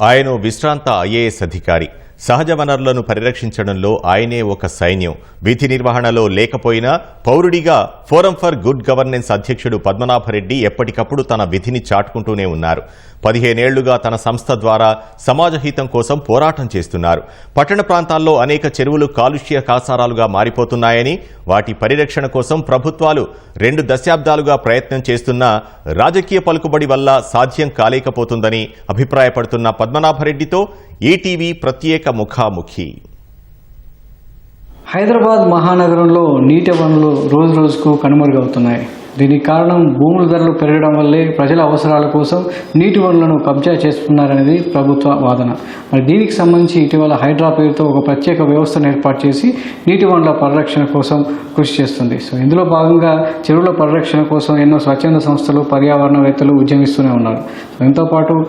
ఆయన విశ్రాంత ఐఏఎస్ అధికారి సహజ వనరులను పరిరక్షించడంలో ఆయనే ఒక సైన్యం. విధి నిర్వహణలో లేకపోయినా పౌరుడిగా ఫోరం ఫర్ గుడ్ గవర్నెన్స్ అధ్యక్షుడు పద్మనాభరెడ్డి ఎప్పటికప్పుడు తన విధిని చాటుకుంటూనే ఉన్నారు. పదిహేనేళ్ళుగా తన సంస్థ ద్వారా సమాజహితం కోసం పోరాటం చేస్తున్నారు. పట్టణ ప్రాంతాల్లో అనేక చెరువులు కాలుష్య కాసారాలుగా మారిపోతున్నాయని వాటి పరిరక్షణ కోసం ప్రభుత్వాలు రెండు దశాబ్దాలుగా ప్రయత్నం చేస్తున్నా రాజకీయ పలుకుబడి వల్ల సాధ్యం కాలేకపోతుందని అభిప్రాయపడుతున్న పద్మనాభరెడ్డితో ఈటీవీ ప్రత్యేక ముఖాముఖి. హైదరాబాద్ మహానగరంలో నీటి వనరులు రోజు రోజుకు కనుమరుగవుతున్నాయి. దీనికి కారణం భూముల ధరలు పెరగడం వల్లే ప్రజల అవసరాల కోసం నీటి వనరులను కబ్జా చేస్తున్నారనేది ప్రభుత్వ వాదన. మరి దీనికి సంబంధించి ఇటీవల హైడ్రా పేరుతో ఒక ప్రత్యేక వ్యవస్థను ఏర్పాటు చేసి నీటి వనరుల పరిరక్షణ కోసం కృషి చేస్తుంది. సో ఇందులో భాగంగా చెరువుల పరిరక్షణ కోసం ఎన్నో స్వచ్ఛంద సంస్థలు పర్యావరణవేత్తలు ఉద్యమిస్తూనే ఉన్నారు. సో దీంతో పాటు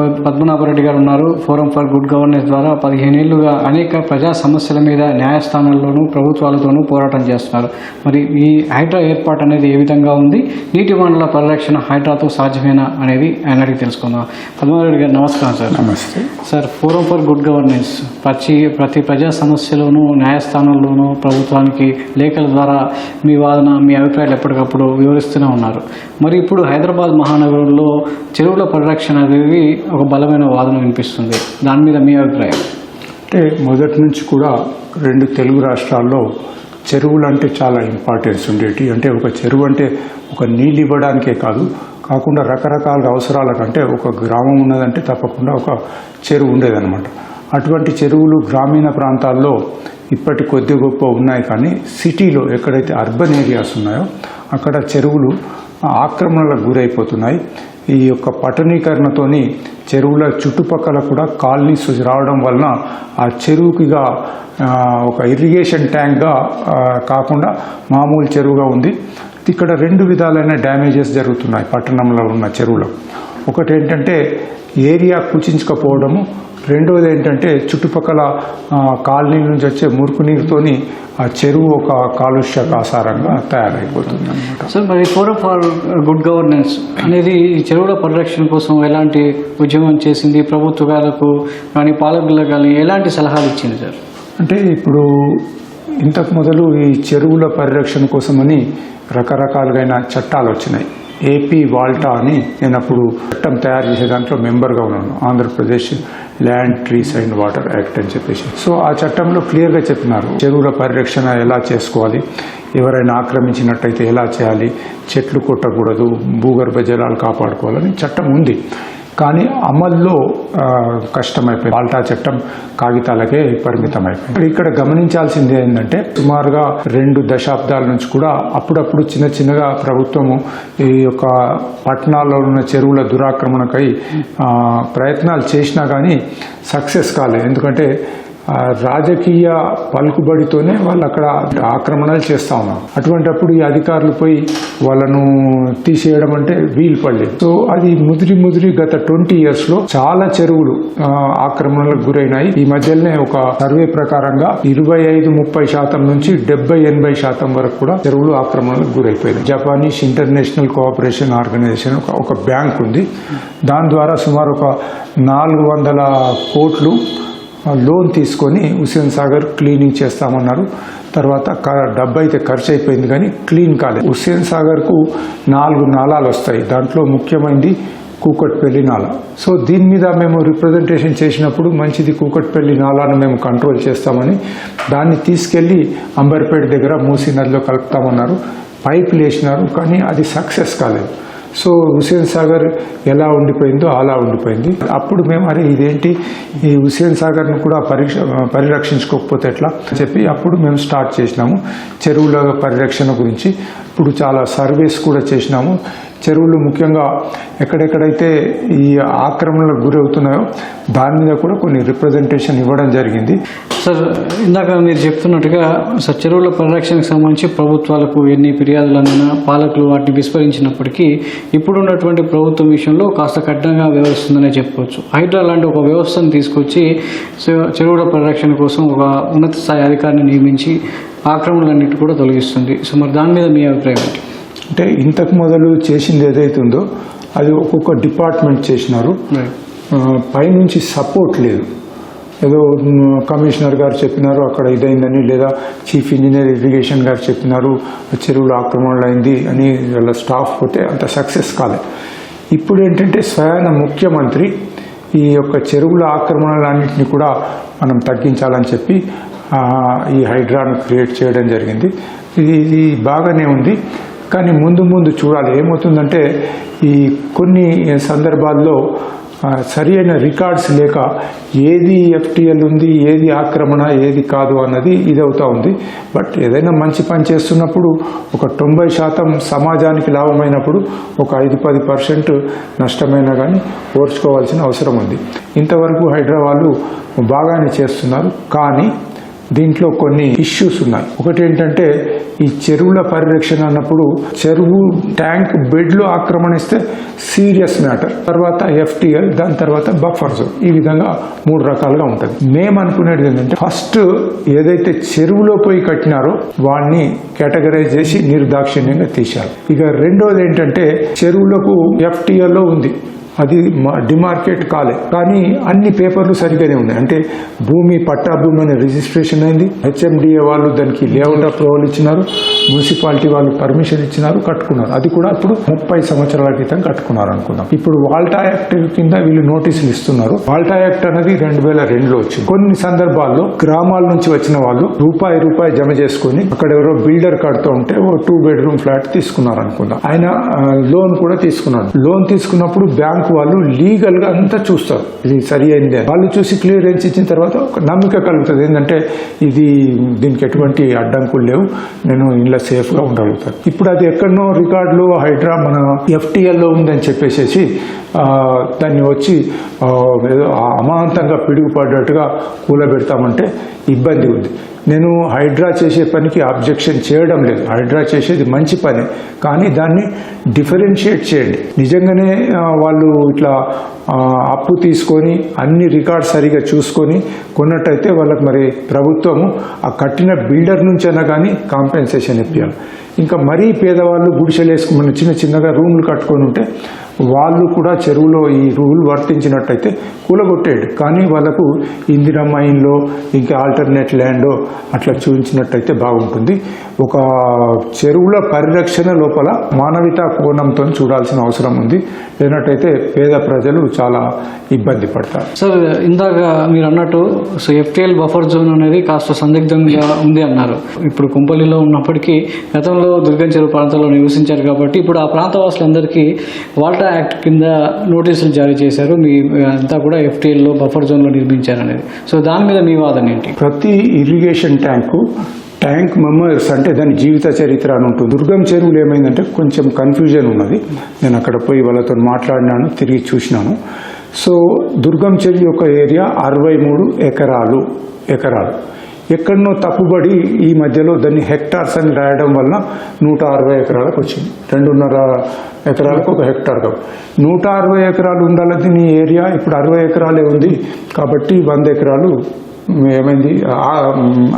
పద్మనాభరెడ్డి గారు ఉన్నారు. ఫోరం ఫర్ గుడ్ గవర్నెన్స్ ద్వారా పదిహేనేళ్ళుగా అనేక ప్రజా సమస్యల మీద న్యాయస్థానాల్లోనూ ప్రభుత్వాలతోనూ పోరాటం చేస్తున్నారు. మరి ఈ హైడ్రా ఏర్పాటు అనేది ఏ విధంగా ఉంది? నీటి వనరుల పరిరక్షణ హైడ్రాతో సాధ్యమేనా అనేది ఆయన అడిగి తెలుసుకుందాం. పద్మనాభరెడ్డి గారు నమస్కారం సార్. నమస్తే. Sir forum for good governance ప్రతి ప్రతి ప్రజా సమస్యలోనూ న్యాయస్థానాల్లోనూ ప్రభుత్వానికి లేఖల ద్వారా మీ వాదన మీ అభిప్రాయాలు ఎప్పటికప్పుడు వివరిస్తూనే ఉన్నారు. మరి ఇప్పుడు హైదరాబాద్ మహానగరంలో చెరువుల పరిరక్షణ అనేది ఒక బలమైన వాదన వినిపిస్తుంది. దాని మీద మీ అభిప్రాయం? అంటే మొదటి నుంచి కూడా రెండు తెలుగు రాష్ట్రాల్లో చెరువులు అంటే చాలా ఇంపార్టెన్స్ ఉండేటి. అంటే ఒక చెరువు అంటే ఒక నీళ్ళు ఇవ్వడానికే కాదు కాకుండా రకరకాల అవసరాల కంటే ఒక గ్రామం ఉన్నదంటే తప్పకుండా ఒక చెరువు ఉండేదన్నమాట. అటువంటి చెరువులు గ్రామీణ ప్రాంతాల్లో ఇప్పటి కొద్ది గొప్ప ఉన్నాయి కానీ సిటీలో ఎక్కడైతే అర్బన్ ఏరియాస్ ఉన్నాయో అక్కడ చెరువులు ఆక్రమణలకు గురైపోతున్నాయి. ఈ యొక్క పట్టణీకరణతోని చెరువుల చుట్టుపక్కల కూడా కాలనీస్ రావడం వలన ఆ చెరువుకిగా ఒక ఇరిగేషన్ ట్యాంక్గా కాకుండా మామూలు చెరువుగా ఉంది. ఇక్కడ రెండు విధాలైన డ్యామేజెస్ జరుగుతున్నాయి పట్టణంలో ఉన్న చెరువులో ఒకటి ఏంటంటే ఏరియా కుచించకపోవడము రెండవది ఏంటంటే చుట్టుపక్కల కాలనీ నుంచి వచ్చే మురుకు నీరుతోని ఆ చెరువు ఒక కాలుష్య కాసారంగా తయారైపోతుంది అనమాట సార్ మరి ఫోరం ఫర్ గుడ్ గవర్నెన్స్ అనేది ఈ చెరువుల పరిరక్షణ కోసం ఎలాంటి ఉద్యమం చేసింది? ప్రభుత్వాలకు కానీ పాలకులకు కానీ ఎలాంటి సలహాలు ఇచ్చింది సార్? అంటే ఇప్పుడు ఇంతకు మొదలు ఈ చెరువుల పరిరక్షణ కోసమని రకరకాలుగైన చట్టాలు వచ్చినాయి. ఏపీ వాల్టా అని నేను అప్పుడు చట్టం తయారు చేసే దాంట్లో మెంబర్గా ఉన్నాను. Andhra Pradesh land trees and water act అని చెప్పేసి. సో ఆ చట్టంలో క్లియర్గా చెప్పినారు. చెరువుల పరిరక్షణ ఎలా చేసుకోవాలి? ఎవరైనా ఆక్రమించినట్టయితే ఎలా చేయాలి? చెట్లు కొట్టకూడదు భూగర్భ జలాలు కాపాడుకోవాలని చట్టం ఉంది. కానీ అమల్లో కష్టమైపోయింది. బాల్టా చట్టం కాగితాలకే పరిమితం అయిపోయింది ఇక్కడ గమనించాల్సింది ఏంటంటే సుమారుగా రెండు దశాబ్దాల నుంచి కూడా అప్పుడప్పుడు చిన్న చిన్నగా ప్రభుత్వము ఈ యొక్క పట్టణాల్లో ఉన్న చెరువుల దురాక్రమణకై ప్రయత్నాలు చేసినా కానీ సక్సెస్ కాలేదు ఎందుకంటే రాజకీయ పలుకుబడితోనే వాళ్ళు అక్కడ ఆక్రమణలు చేస్తా ఉన్నారు. అటువంటప్పుడు ఈ అధికారులు పోయి వాళ్ళను తీసేయడం అంటే వీలు పడలేదు. సో అది ముదిరి ముదిరి గత ట్వంటీ ఇయర్స్లో చాలా చెరువులు ఆక్రమణలకు గురైనాయి. ఈ మధ్యలోనే ఒక సర్వే ప్రకారంగా ఇరవై ఐదు ముప్పై శాతం నుంచి డెబ్బై ఎనభై శాతం వరకు కూడా చెరువులు ఆక్రమణలకు గురైపోయినాయి. జపానీస్ ఇంటర్నేషనల్ కోఆపరేషన్ ఆర్గనైజేషన్ ఒక ఒక బ్యాంక్ ఉంది. దాని ద్వారా సుమారు ఒక నాలుగు వందల కోట్లు లోన్ తీసుకొని హుసేన్ సాగర్ క్లీనింగ్ చేస్తామన్నారు. తర్వాత క- డబ్బు అయితే ఖర్చు అయిపోయింది కానీ క్లీన్ కాలేదు హుస్సేన్ సాగర్కు నాలుగు నాళాలు వస్తాయి దాంట్లో ముఖ్యమైనది కూకట్పల్లి నాల సో దీని మీద మేము రిప్రజెంటేషన్ చేసినప్పుడు మంచిది కూకట్పల్లి నాలాను మేము కంట్రోల్ చేస్తామని దాన్ని తీసుకెళ్ళి అంబర్పేట దగ్గర మూసీ నదిలో కలుపుతామన్నారు. పైపులు వేసినారు కానీ అది సక్సెస్ కాలేదు. సో హుసేన్ సాగర్ ఎలా ఉండిపోయిందో అలా ఉండిపోయింది. అప్పుడు మేము అరే ఇదేంటి? ఈ హుసేన్ సాగర్ను కూడా పరీక్ష పరిరక్షించుకోకపోతే ఎట్లా? చెప్పి అప్పుడు మేము స్టార్ట్ చేసినాము. చెరువుల పరిరక్షణ గురించి. ఇప్పుడు చాలా సర్వేస్ కూడా చేసినాము. చెరువులు ముఖ్యంగా ఎక్కడెక్కడైతే ఈ ఆక్రమణలకు గురవుతున్నాయో దాని మీద కూడా కొన్ని రిప్రజెంటేషన్ ఇవ్వడం జరిగింది. సార్ ఇందాక మీరు చెప్తున్నట్టుగా సార్ చెరువుల పరిరక్షణకు సంబంధించి ప్రభుత్వాలకు ఎన్ని ఫిర్యాదులు అందినా పాలకులు వాటిని విస్మరించినప్పటికీ ఇప్పుడున్నటువంటి ప్రభుత్వం విషయంలో కాస్త కఠినంగా వ్యవహరిస్తుందనే చెప్పుకోవచ్చు. హైడ్రా లాంటి ఒక వ్యవస్థను తీసుకొచ్చి చెరువుల పరిరక్షణ కోసం ఒక ఉన్నత స్థాయి అధికారిని నియమించి ఆక్రమణలన్నిటి కూడా తొలగిస్తుంది. సో మరి దాని మీద మీ అభిప్రాయం ఏంటి? అంటే ఇంతకు మొదలు చేసింది ఏదైతే ఉందో అది ఒక్కొక్క డిపార్ట్మెంట్ చేసినారు. పైనుంచి సపోర్ట్ లేదు. ఏదో కమిషనర్ గారు చెప్పినారు అక్కడ ఇదైందని లేదా చీఫ్ ఇంజనీర్ ఇరిగేషన్ గారు చెప్పినారు చెరువులు ఆక్రమణలు అయింది అని వాళ్ళ స్టాఫ్ పోతే అంత సక్సెస్ కాలేదు ఇప్పుడు ఏంటంటే స్వయాన ముఖ్యమంత్రి ఈ యొక్క చెరువుల ఆక్రమణలన్నింటినీ కూడా మనం తగ్గించాలని చెప్పి ఈ హైడ్రాను క్రియేట్ చేయడం జరిగింది. ఇది ఇది బాగానే ఉంది. కానీ ముందు ముందు చూడాలి. ఏమవుతుందంటే ఈ కొన్ని సందర్భాల్లో సరి అయిన రికార్డ్స్ లేక ఏది ఎఫ్టిఎల్ ఉంది ఏది ఆక్రమణ ఏది కాదు అన్నది ఇదవుతూ ఉంది. బట్ ఏదైనా మంచి పని చేస్తున్నప్పుడు ఒక తొంభై శాతం సమాజానికి లాభమైనప్పుడు ఒక ఐదు పది పర్సెంట్ నష్టమైనా కానీ ఓర్చుకోవాల్సిన అవసరం ఉంది. ఇంతవరకు హైదరాబాద్ బాగానే చేస్తున్నారు. కానీ దీంట్లో కొన్ని ఇష్యూస్ ఉన్నాయి. ఒకటి ఏంటంటే ఈ చెరువుల పరిరక్షణ అన్నప్పుడు చెరువు ట్యాంక్ బెడ్లు ఆక్రమణిస్తే సీరియస్ మ్యాటర్ తర్వాత ఎఫ్టిఎల్ దాని తర్వాత బఫర్ జోన్ ఈ విధంగా మూడు రకాలుగా ఉంటుంది. మేము అనుకునేది ఏంటంటే ఫస్ట్ ఏదైతే చెరువులో పోయి కట్టినారో వాడిని కేటగరైజ్ చేసి నిర్దాక్షిణ్యంగా తీశారు. ఇక రెండోది ఏంటంటే చెరువులకు ఎఫ్టిఎల్లో ఉంది. అది మా- డిమార్కెట్ కాలే. కానీ అన్ని పేపర్లు సరిగ్గానే ఉన్నాయి. అంటే భూమి పట్టా భూమి అనే రిజిస్ట్రేషన్ అయింది. హెచ్ఎండిఏ వాళ్ళు దానికి లేఅవుట్ అప్రూవల్ ఇచ్చినారు. మున్సిపాలిటీ వాళ్ళు పర్మిషన్ ఇచ్చినారు కట్టుకున్నారు. అది కూడా ఇప్పుడు ముప్పై సంవత్సరాల క్రితం కట్టుకున్నారు అనుకుందాం ఇప్పుడు వాల్టా యాక్ట్ కింద వీళ్ళు నోటీసులు ఇస్తున్నారు. వాల్టా యాక్ట్ అనేది రెండు వేల రెండులో వచ్చింది. కొన్ని సందర్భాల్లో గ్రామాల నుంచి వచ్చిన వాళ్ళు రూపాయి రూపాయి జమ చేసుకొని అక్కడ ఎవరో బిల్డర్ కడుతూ ఉంటే ఓ టూ బెడ్రూమ్ ఫ్లాట్ తీసుకున్నారు అనుకుందాం ఆయన లోన్ కూడా తీసుకున్నాడు. లోన్ తీసుకున్నప్పుడు బ్యాంక్ వాళ్ళు లీగల్గా అంతా చూస్తారు. ఇది సరి అయింది. వాళ్ళు చూసి క్లియరెన్స్ ఇచ్చిన తర్వాత ఒక నమ్మిక కలుగుతుంది. ఏంటంటే ఇది దీనికి ఎటువంటి అడ్డంకులు లేవు. నేను ఇంట్లో సేఫ్గా ఉండగలుగుతాను. ఇప్పుడు అది ఎక్కడనో రికార్డులు హైడ్రా మన ఎఫ్టీఎల్లో ఉందని చెప్పేసేసి దాన్ని వచ్చి ఏదో అమాంతంగా పిడుగుపడ్డట్టుగా కూలబెడతామంటే ఇబ్బంది ఉంది. నేను హైడ్రా చేసే పనికి అబ్జెక్షన్ చేయడం లేదు. హైడ్రా చేసేది మంచి పని. కానీ దాన్ని డిఫరెన్షియేట్ చేయండి. నిజంగానే వాళ్ళు ఇట్లా అప్పు తీసుకొని అన్ని రికార్డ్స్ సరిగా చూసుకొని కొన్నట్టయితే వాళ్ళకి మరి ప్రభుత్వము ఆ కట్టిన బిల్డర్ నుంచైనా కానీ కాంపెన్సేషన్ ఇప్పించాలి ఇంకా మరీ పేదవాళ్ళు గుడిసెలు వేసుకుని చిన్న చిన్నగా రూమ్లు కట్టుకొని ఉంటే వాళ్ళు కూడా చెరువులో ఈ రూల్ వర్తించినట్టయితే కూలగొట్టేడు. కానీ వాళ్ళకు ఇందిరా మైన్లో ఇంకా ఆల్టర్నేట్ ల్యాండో అట్లా చూపించినట్టయితే బాగుంటుంది. ఒక చెరువుల పరిరక్షణ లోపల మానవితా కోణంతో చూడాల్సిన అవసరం ఉంది. లేనట్టయితే పేద ప్రజలు చాలా ఇబ్బంది పడతారు. సార్ ఇందాక మీరు అన్నట్టు సో ఎఫ్టీఎల్ బఫర్ జోన్ అనేది కాస్త సందిగ్ధంగా ఉంది అన్నారు. ఇప్పుడు కుంపల్లిలో ఉన్నప్పటికీ గతంలో దుర్గం చెరువు ప్రాంతంలో నివసించారు కాబట్టి ఇప్పుడు ఆ ప్రాంత వాసులందరికీ వాల్టా యాక్ట్ కింద నోటీసులు జారీ చేశారు. మీ అంతా కూడా ఎఫ్టీఎల్లో బఫర్ జోన్లో నిర్మించారనేది. సో దాని మీద మీ వాదన ఏంటి? ప్రతి ఇరిగేషన్ ట్యాంకు ట్యాంక్ మెమర్స్ అంటే దాని జీవిత చరిత్ర అని ఉంటుంది. దుర్గం చెరువులు ఏమైందంటే కొంచెం కన్ఫ్యూజన్ ఉన్నది. నేను అక్కడ పోయి వాళ్ళతో మాట్లాడినాను తిరిగి చూసినాను. సో దుర్గం చెరువు యొక్క ఏరియా అరవై మూడు ఎకరాలు ఎకరాలు. ఎక్కడనో తప్పుబడి ఈ మధ్యలో దాన్ని హెక్టార్స్ అని రాయడం వల్ల నూట అరవై ఎకరాలకు వచ్చింది. రెండున్నర ఎకరాలకు ఒక హెక్టార్ నూట అరవై ఎకరాలు ఉండాలి నీ ఏరియా ఇప్పుడు అరవై ఎకరాలే ఉంది. కాబట్టి వంద ఎకరాలు ఏమైంది?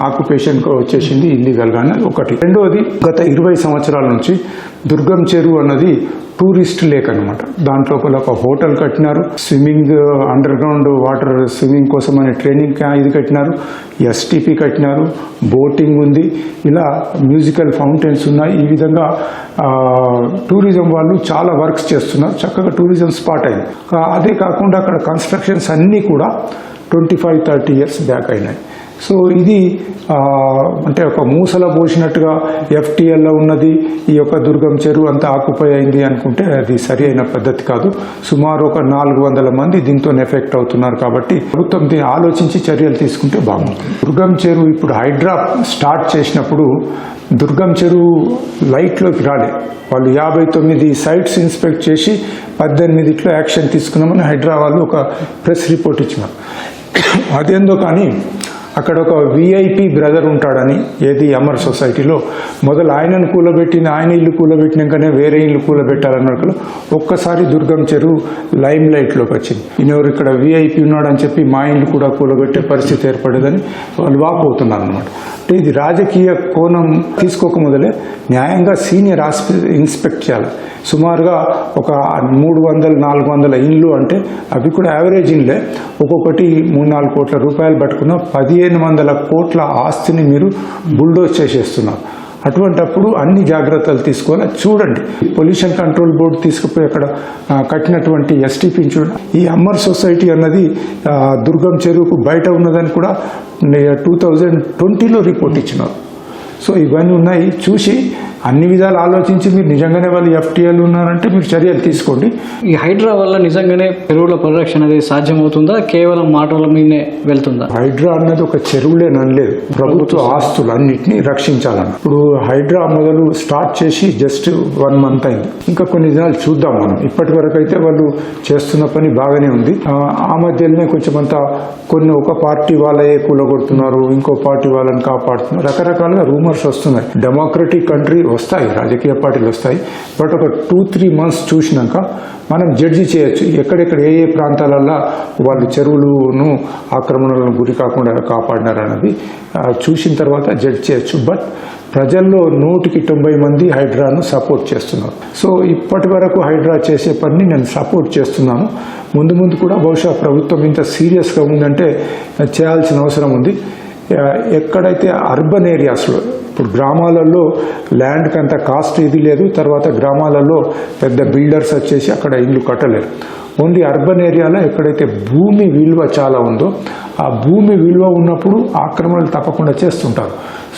ఆక్యుపేషన్కి వచ్చేసింది ఇల్లీగల్గా అన్నది ఒకటి. రెండవది గత ఇరవై సంవత్సరాల నుంచి దుర్గం చెరువు అన్నది టూరిస్ట్ లేక్ అనమాట దాంట్లో ఒక హోటల్ కట్టినారు. Swimming underground water swimming కోసం అనే ట్రైనింగ్ ఇది కట్టినారు. ఎస్టీపీ కట్టినారు. బోటింగ్ ఉంది. ఇలా మ్యూజికల్ ఫౌంటైన్స్ ఉన్నాయి. ఈ విధంగా టూరిజం వాళ్ళు చాలా వర్క్స్ చేస్తున్నారు. చక్కగా టూరిజం స్పాట్ అయింది. అదే కాకుండా అక్కడ కన్స్ట్రక్షన్స్ అన్నీ కూడా twenty five thirty years back అయినాయి. సో ఇది అంటే ఒక మూసల పోసినట్టుగా ఎఫ్టీఎల్లో ఉన్నది ఈ యొక్క దుర్గం చెరువు అంతా ఆకుపై అయింది అనుకుంటే అది సరి అయిన పద్ధతి కాదు. సుమారు ఒక నాలుగు వందల మంది దీంతో ఎఫెక్ట్ అవుతున్నారు కాబట్టి ప్రభుత్వం దీన్ని ఆలోచించి చర్యలు తీసుకుంటే బాగుంటుంది. దుర్గం చెరువు ఇప్పుడు హైడ్రా స్టార్ట్ చేసినప్పుడు దుర్గం చెరువు లైట్లోకి రాలే. వాళ్ళు యాభై తొమ్మిది సైట్స్ ఇన్స్పెక్ట్ చేసి పద్దెనిమిదిట్లో యాక్షన్ తీసుకున్నామని హైడ్రా వాళ్ళు ఒక ప్రెస్ రిపోర్ట్ ఇచ్చినారు. అదేందో కానీ అక్కడ ఒక విఐపి బ్రదర్ ఉంటాడని ఏది అమర్ సొసైటీలో. మొదలు ఆయనను కూలబెట్టిన ఆయన ఇల్లు కూలబెట్టినాకనే వేరే ఇల్లు కూలబెట్టాలన్నట్లు ఒక్కసారి దుర్గం చెరువు లైమ్ లైట్లోకి వచ్చింది. ఈయనెవరు ఇక్కడ విఐపి ఉన్నాడని చెప్పి మా ఇల్లు కూడా కూలబెట్టే పరిస్థితి ఏర్పడేదని వాళ్ళు వాపోతున్నారు అనమాట అంటే ఇది రాజకీయ కోణం తీసుకోక మొదలే న్యాయంగా సీనియర్ ఆస్పి ఇన్స్పెక్ట్ చేయాలి. సుమారుగా ఒక మూడు వందల నాలుగు వందల ఇండ్లు అంటే అవి కూడా యావరేజ్ ఇండ్లే ఒక్కొక్కటి మూడు నాలుగు కోట్ల రూపాయలు పట్టుకున్న పదిహేను వందల కోట్ల ఆస్తిని మీరు బుల్డోజ్ చేసేస్తున్నారు. అటువంటప్పుడు అన్ని జాగ్రత్తలు తీసుకోవాలి చూడండి. పొల్యూషన్ కంట్రోల్ బోర్డు తీసుకుపోయి అక్కడ కట్టినటువంటి ఎస్టీపీని చూడండి. ఈ అమ్మర్ సొసైటీ అన్నది దుర్గం చెరువుకు బయట ఉన్నదని కూడా టూ థౌజండ్ ట్వంటీలో రిపోర్ట్ ఇచ్చినారు. సో ఇవన్నీ ఉన్నాయి. చూసి అన్ని విధాలు ఆలోచించి మీరు నిజంగానే వాళ్ళు ఎఫ్టీఎల్ ఉన్నారంటే మీరు చర్యలు తీసుకోండి. ఈ హైడ్రా వల్ల నిజంగానే చెరువుల పరిరక్షణ అనేది సాధ్యమవుతుందా? కేవలం మాటల మీదనే వెళ్తుందా? హైడ్రా అన్నది ఒక చెరువులే ననలేదు ప్రభుత్వ ఆస్తులు అన్నిటినీ రక్షించాలని. ఇప్పుడు హైడ్రా మొదలు స్టార్ట్ చేసి జస్ట్ వన్ మంత్ అయింది. ఇంకా కొన్ని దినాలు చూద్దాం మనం. ఇప్పటి వరకు అయితే వాళ్ళు చేస్తున్న పని బాగానే ఉంది. ఆ, ఆ మధ్యలోనే కొంచెం అంతా కొన్ని ఒక పార్టీ వాళ్ళే కూలగొడుతున్నారు. ఇంకో పార్టీ వాళ్ళని కాపాడుతున్నారు. రకరకాలుగా రూమర్స్ వస్తున్నాయి. డెమోక్రటిక్ కంట్రీ వస్తాయి రాజకీయ పార్టీలు వస్తాయి. బట్ ఒక టూ త్రీ మంత్స్ చూసినాక మనం జడ్జి చేయొచ్చు. ఎక్కడెక్కడ ఏ ఏ ప్రాంతాలల్లో వాళ్ళు చెరువులను ఆక్రమణలను గురి కాకుండా కాపాడినారన్నది చూసిన తర్వాత జడ్జ్ చేయొచ్చు. బట్ ప్రజల్లో నూటికి తొంభై మంది హైడ్రాను సపోర్ట్ చేస్తున్నారు. సో ఇప్పటి వరకు హైడ్రా చేసే పనిని నేను సపోర్ట్ చేస్తున్నాను. ముందు ముందు కూడా బహుశా ప్రభుత్వం ఇంత సీరియస్గా ఉందంటే చేయాల్సిన అవసరం ఉంది. ఎక్కడైతే అర్బన్ ఏరియాస్లో ఇప్పుడు గ్రామాలలో ల్యాండ్కి అంత కాస్ట్ ఇది లేదు. తర్వాత గ్రామాలలో పెద్ద బిల్డర్స్ వచ్చేసి అక్కడ ఇల్లు కట్టలేరు. ఓన్లీ అర్బన్ ఏరియాలో ఎక్కడైతే భూమి విలువ చాలా ఉందో ఆ భూమి విలువ ఉన్నప్పుడు ఆక్రమణలు తప్పకుండా చేస్తుంటారు.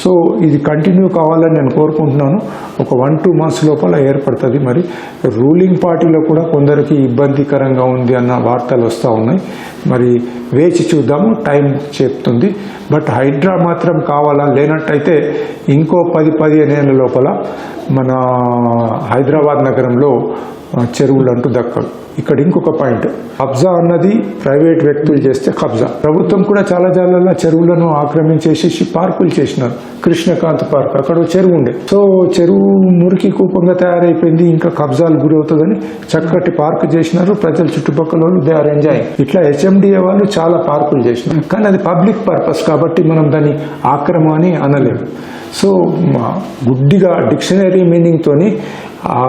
సో ఇది కంటిన్యూ కావాలని నేను కోరుకుంటున్నాను. ఒక వన్ టూ మంత్స్ లోపల ఏర్పడుతుంది. మరి రూలింగ్ పార్టీలో కూడా కొందరికి ఇబ్బందికరంగా ఉంది అన్న వార్తలు వస్తూ ఉన్నాయి. మరి వేచి చూద్దాము. టైం చెప్తుంది. బట్ హైడ్రా మాత్రం కావాలా? లేనట్టయితే ఇంకో పది పదిహేను ఏళ్ళ లోపల మన హైదరాబాద్ నగరంలో చెరువులు అంటూ దక్కవు. ఇక్కడ ఇంకొక పాయింట్. కబ్జా అన్నది ప్రైవేట్ వ్యక్తులు చేస్తే కబ్జా. ప్రభుత్వం కూడా చాలా జాలల్లో చెరువులను ఆక్రమించేసి పార్కులు చేసినారు. కృష్ణకాంత్ పార్క్. అక్కడ చెరువు ఉండే. సో చెరువు మురికి కూపంగా తయారైపోయింది. ఇంకా కబ్జాలు గురి అవుతుందని చక్కటి పార్క్ చేసినారు. ప్రజల చుట్టుపక్కల వాళ్ళు దే ఆర్ ఎంజాయ్ ఇట్లా హెచ్ఎండిఏ వాళ్ళు చాలా పార్కులు చేసినారు. కానీ అది పబ్లిక్ పర్పస్ కాబట్టి మనం దాన్ని ఆక్రమ అని అనలేము. సో గుడ్డిగా డిక్షనరీ మీనింగ్తోని ఆ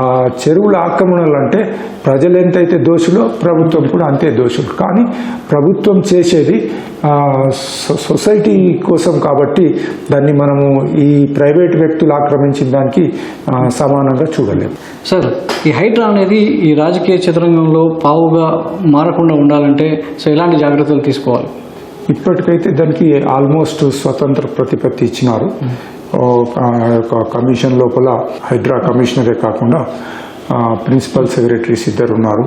చెరువుల ఆక్రమణలు అంటే ప్రజలు ఎంతైతే దోషులో ప్రభుత్వం కూడా అంతే దోషులు. కానీ ప్రభుత్వం చేసేది సొసైటీ కోసం కాబట్టి దాన్ని మనము ఈ ప్రైవేట్ వ్యక్తులు ఆక్రమించిన దానికి సమానంగా చూడలేము. సార్ ఈ హైడ్రా అనేది ఈ రాజకీయ చతురంగంలో పావుగా మారకుండా ఉండాలంటే సో ఎలాంటి జాగ్రత్తలు తీసుకోవాలి? ఇప్పటికైతే దానికి ఆల్మోస్ట్ స్వతంత్ర ప్రతిపత్తి ఇచ్చినారు. కమిషన్ లోపల హైడ్రా కమిషనరే కాకుండా ప్రిన్సిపల్ సెక్రటరీస్ ఇద్దరు ఉన్నారు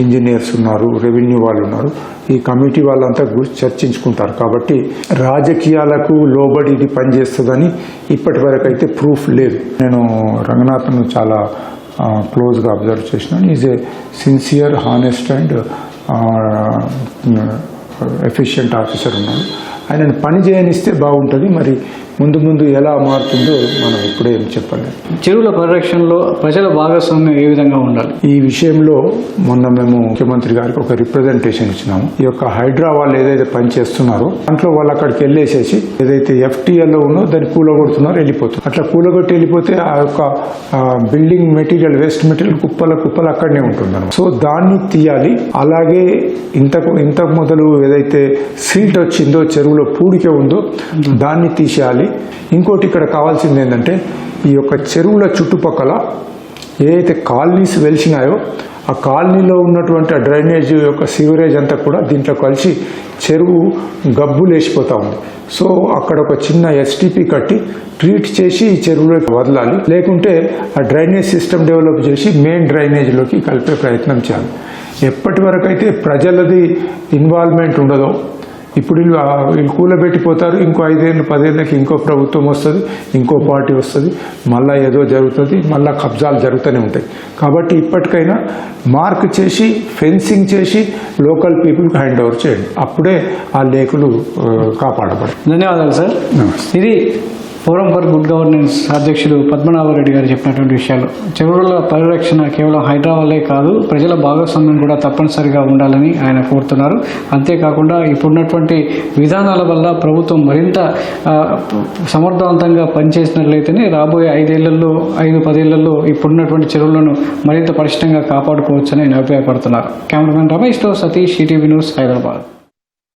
ఇంజనీర్స్ ఉన్నారు రెవెన్యూ వాళ్ళు ఉన్నారు. ఈ కమిటీ వాళ్ళంతా గురించి చర్చించుకుంటారు. కాబట్టి రాజకీయాలకు లోబడి ఇది పనిచేస్తుందని ఇప్పటి వరకు అయితే ప్రూఫ్ లేదు. నేను రంగనాథ్ను చాలా క్లోజ్గా అబ్జర్వ్ చేసినాను. Is a sincere honest and efficient officer ఉన్నాడు. ఆయనను పని చేయనిస్తే బాగుంటుంది. మరి ముందు ముందు ఎలా మారుతుందో మనం ఇప్పుడే ఏం చెప్పలేము చెరువుల పరిరక్షణలో ప్రజల భాగస్వామ్యం ఏ విధంగా ఉండాలి? ఈ విషయంలో మొన్న మేము ముఖ్యమంత్రి గారికి ఒక రిప్రజెంటేషన్ ఇచ్చినాము. ఈ యొక్క హైడ్రా వాళ్ళు ఏదైతే పని చేస్తున్నారో దాంట్లో వాళ్ళు అక్కడికి వెళ్ళేసేసి ఏదైతే ఎఫ్టీఎల్లో ఉన్నో దాన్ని కూలగొడుతున్నారో వెళ్ళిపోతుంది అట్లా కూలగొట్టి వెళ్ళిపోతే ఆ యొక్క బిల్డింగ్ మెటీరియల్ వేస్ట్ మెటీరియల్ కుప్పల కుప్పలు అక్కడనే ఉంటుంది సో దాన్ని తీయాలి. అలాగే ఇంతకు ఇంతకు మొదలు ఏదైతే సిల్ట్ వచ్చిందో చెరువులో పూడిక ఉందో దాన్ని తీసేయాలి. ఇంకోటి ఇక్కడ కావాల్సింది ఏంటంటే ఈ యొక్క చెరువుల చుట్టుపక్కల ఏదైతే కాలనీస్ వెలిసినాయో ఆ కాలనీలో ఉన్నటువంటి ఆ డ్రైనేజ్ యొక్క సివరేజ్ అంతా కూడా దీంట్లో కలిసి చెరువు గబ్బు లేచిపోతూ ఉంది. సో అక్కడ ఒక చిన్న ఎస్టీపీ కట్టి ట్రీట్ చేసి ఈ చెరువులోకి వదలాలి. లేకుంటే ఆ డ్రైనేజ్ సిస్టమ్ డెవలప్ చేసి మెయిన్ డ్రైనేజ్లోకి కలిపే ప్రయత్నం చేయాలి. ఎప్పటి వరకు అయితే ప్రజలది ఇన్వాల్వ్మెంట్ ఉండదో ఇప్పుడు వీళ్ళు వీళ్ళు కూలబెట్టిపోతారు. ఇంకో ఐదేళ్ళు పదేళ్ళకి ఇంకో ప్రభుత్వం వస్తుంది ఇంకో పార్టీ వస్తుంది. మళ్ళీ ఏదో జరుగుతుంది మళ్ళీ కబ్జాలు జరుగుతూనే ఉంటాయి. కాబట్టి ఇప్పటికైనా మార్క్ చేసి ఫెన్సింగ్ చేసి లోకల్ పీపుల్కి హ్యాండ్ ఓవర్ చేయండి. అప్పుడే ఆ లేకులు ఆ, కాపాడబడతాయి. ధన్యవాదాలు సార్. ఇది ఫోరం ఫర్ గుడ్ గవర్నెన్స్ అధ్యక్షుడు పద్మనాభరెడ్డి గారు చెప్పినటువంటి విషయాలు. చెరువుల పరిరక్షణ కేవలం హైదరాబాద్లే కాదు ప్రజల భాగస్వామ్యం కూడా తప్పనిసరిగా ఉండాలని ఆయన కోరుతున్నారు. అంతేకాకుండా ఇప్పుడున్నటువంటి విధానాల వల్ల ప్రభుత్వం మరింత సమర్థవంతంగా పనిచేసినట్లయితేనే రాబోయే ఐదేళ్ళలో ఐదు పదేళ్ళలో ఇప్పుడున్నటువంటి చెరువులను మరింత పటిష్టంగా కాపాడుకోవచ్చని ఆయన అభిప్రాయపడుతున్నారు. కెమెరామెన్ రమేష్తో సతీష్ ఈటీవీ న్యూస్ హైదరాబాద్.